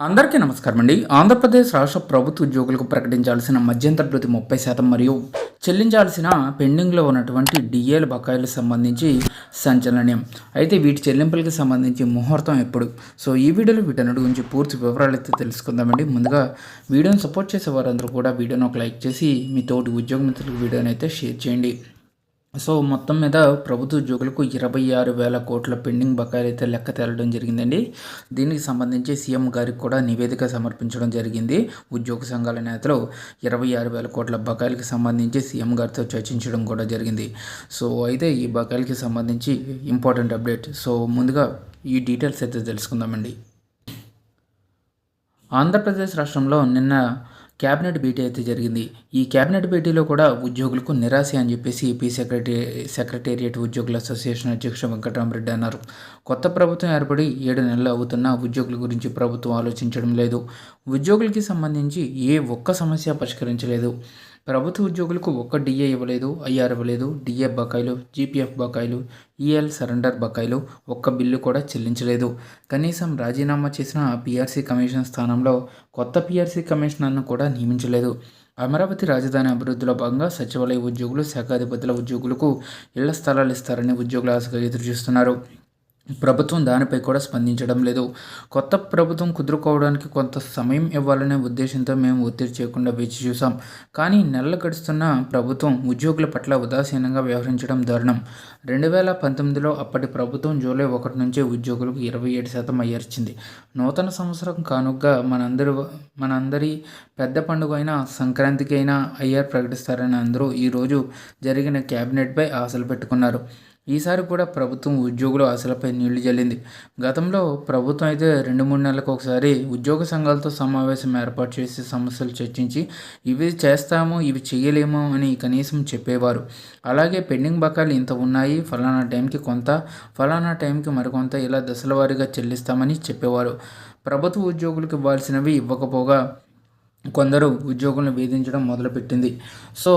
అందరికీ నమస్కారం అండి. ఆంధ్రప్రదేశ్ రాష్ట్ర ప్రభుత్వ ఉద్యోగులకు ప్రకటించాల్సిన మధ్యంతర భృతి ముప్పై శాతం మరియు చెల్లించాల్సిన పెండింగ్లో ఉన్నటువంటి డిఏల బకాయిలకు సంబంధించి సంచలనం. అయితే వీటి చెల్లింపులకు సంబంధించి ముహూర్తం ఎప్పుడు? సో ఈ వీడియోలో వీటన్నిటి గురించి పూర్తి వివరాలు అయితే తెలుసుకుందామండి. ముందుగా వీడియోని సపోర్ట్ చేసే వారందరూ కూడా వీడియోని ఒక లైక్ చేసి మీ తోటి ఉద్యోగ మిత్రులకు వీడియోని అయితే షేర్ చేయండి. సో మొత్తం మీద ప్రభుత్వ ఉద్యోగులకు ఇరవై ఆరు వేల కోట్ల పెండింగ్ బకాయిలు అయితే లెక్క తేలడం జరిగిందండి. దీనికి సంబంధించి సీఎం గారికి కూడా నివేదిక సమర్పించడం జరిగింది. ఉద్యోగ సంఘాల నేతలు ఇరవై ఆరు వేల కోట్ల బకాయిలకి సంబంధించి సీఎం గారితో చర్చించడం కూడా జరిగింది. సో అయితే ఈ బకాయిలకి సంబంధించి ఇంపార్టెంట్ అప్డేట్. సో ముందుగా ఈ డీటెయిల్స్ అయితే తెలుసుకుందామండి. ఆంధ్రప్రదేశ్ రాష్ట్రంలో నిన్న క్యాబినెట్ భేటీ అయితే జరిగింది. ఈ క్యాబినెట్ భేటీలో కూడా ఉద్యోగులకు నిరాశ అని చెప్పేసి ఏపీ సెక్రటరీ సెక్రటేరియట్ ఉద్యోగుల అసోసియేషన్ అధ్యక్షుడు వెంకటరామరెడ్డి అన్నారు. కొత్త ప్రభుత్వం ఏర్పడి ఏడు నెలలు అవుతున్నా ఉద్యోగుల గురించి ప్రభుత్వం ఆలోచించడం లేదు. ఉద్యోగులకి సంబంధించి ఏ ఒక్క సమస్య పరిష్కరించలేదు. ప్రభుత్వ ఉద్యోగులకు ఒక్క డిఏ ఇవ్వలేదు ఐఆర్ ఇవ్వలేదు డిఏ బకాయిలు జీపీఎఫ్ బకాయిలు ఈఎల్ సరెండర్ బకాయిలు ఒక్క బిల్లు కూడా చెల్లించలేదు. కనీసం రాజీనామా చేసిన పీఆర్సీ కమిషన్ స్థానంలో కొత్త పీఆర్సీ కమిషనర్ను కూడా నియమించలేదు. అమరావతి రాజధాని అభివృద్ధిలో భాగంగా సచివాలయ ఉద్యోగులు శాఖాధిపతుల ఉద్యోగులకు ఇళ్ళ స్థలాలు ఇస్తారని ఉద్యోగులు ఆశగా ఎదురుచూస్తున్నారు. ప్రభుత్వం దానిపై కూడా స్పందించడం లేదు. కొత్త ప్రభుత్వం కుదురుకోవడానికి కొంత సమయం ఇవ్వాలనే ఉద్దేశంతో మేము ఒత్తిడి చేయకుండా వేచి చూసాం కానీ నెలలు గడుస్తున్న ప్రభుత్వం ఉద్యోగుల పట్ల ఉదాసీనంగా వ్యవహరించడం దారుణం. రెండు వేల పంతొమ్మిదిలో అప్పటి ప్రభుత్వం జూలై ఒకటి నుంచే ఉద్యోగులకు ఇరవై ఏడు శాతం అయ్యర్చింది నూతన సంవత్సరం కానుగ్గా మనందరి మనందరి పెద్ద పండుగ అయినా సంక్రాంతికి అయినా అయ్యర్ ప్రకటిస్తారని అందరూ ఈరోజు జరిగిన క్యాబినెట్పై ఆశలు పెట్టుకున్నారు. ఈసారి కూడా ప్రభుత్వం ఉద్యోగుల ఆశలపై నీళ్ళు జల్లింది. గతంలో ప్రభుత్వం అయితే రెండు మూడు నెలలకు ఒకసారి ఉద్యోగ సంఘాలతో సమావేశం ఏర్పాటు చేసి సమస్యలు చర్చించి ఇవి చేస్తాము ఇవి చేయలేము అని కనీసం చెప్పేవారు. అలాగే పెండింగ్ బకాయిలు ఇంత ఉన్నాయి ఫలానా టైంకి కొంత ఫలానా టైంకి మరికొంత ఇలా దశల వారీగా చెల్లిస్తామని చెప్పేవారు. ప్రభుత్వ ఉద్యోగులకు ఇవ్వాల్సినవి ఇవ్వకపోగా కొందరు ఉద్యోగులను వేధించడం మొదలుపెట్టింది. సో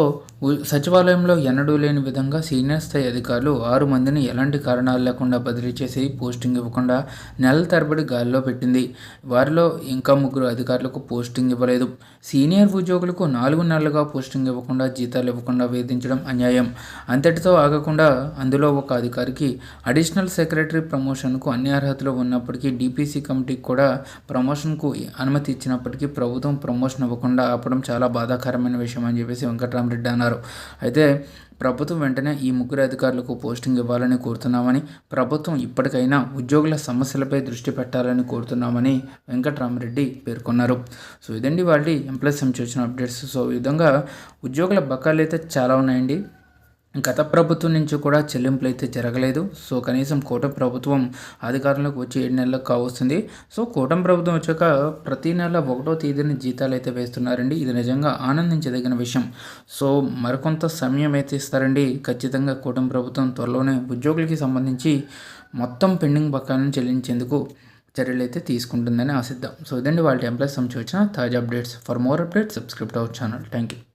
సచివాలయంలో ఎన్నడూ లేని విధంగా సీనియర్ స్థాయి అధికారులు ఆరు మందిని ఎలాంటి కారణాలు లేకుండా బదిలీ చేసి పోస్టింగ్ ఇవ్వకుండా నెల తరబడి గాలిలో పెట్టింది. వారిలో ఇంకా ముగ్గురు అధికారులకు పోస్టింగ్ ఇవ్వలేదు. సీనియర్ ఉద్యోగులకు నాలుగు నెలలుగా పోస్టింగ్ ఇవ్వకుండా జీతాలు ఇవ్వకుండా వేధించడం అన్యాయం. అంతటితో ఆగకుండా అందులో ఒక అధికారికి అడిషనల్ సెక్రటరీ ప్రమోషన్కు అన్ని అర్హతలు ఉన్నప్పటికీ డిపిసి కమిటీకి కూడా ప్రమోషన్కు అనుమతి ఇచ్చినప్పటికీ ప్రభుత్వం ప్రమోషన్ ప్రమోషన్ ఇవ్వకుండా ఆపడం చాలా బాధాకరమైన విషయం అని చెప్పేసి వెంకటరామరెడ్డి అన్నారు. అయితే ప్రభుత్వం వెంటనే ఈ ముగ్గురు అధికారులకు పోస్టింగ్ ఇవ్వాలని కోరుతున్నామని ప్రభుత్వం ఇప్పటికైనా ఉద్యోగుల సమస్యలపై దృష్టి పెట్టాలని కోరుతున్నామని వెంకటరామరెడ్డి పేర్కొన్నారు. సో ఇదండి వాళ్ళు ఎంప్లాయీస్ వచ్చిన అప్డేట్స్ సో ఈ విధంగా ఉద్యోగుల బకాయిలు అయితే చాలా ఉన్నాయండి. గత ప్రభుత్వం నుంచి కూడా చెల్లింపులు అయితే జరగలేదు. సో కనీసం కూటమి ప్రభుత్వం అధికారంలోకి వచ్చి ఏడు నెలలకు కావస్తుంది. సో కూటమి ప్రభుత్వం వచ్చాక ప్రతి నెల ఒకటో తేదీని జీతాలు అయితే వేస్తున్నారండి. ఇది నిజంగా ఆనందించదగిన విషయం. సో మరికొంత సమయం అయితే ఇస్తారండి. ఖచ్చితంగా కూటమి ప్రభుత్వం త్వరలోనే ఉద్యోగులకి సంబంధించి మొత్తం పెండింగ్ బకాయిలను చెల్లించేందుకు చర్యలు అయితే తీసుకుంటుందని ఆశిద్దాం. సో ఇదండి వాళ్ళ ఎంప్లాయీస్ సంబంధించి వచ్చిన తాజా updates. For more updates subscribe our channel thank you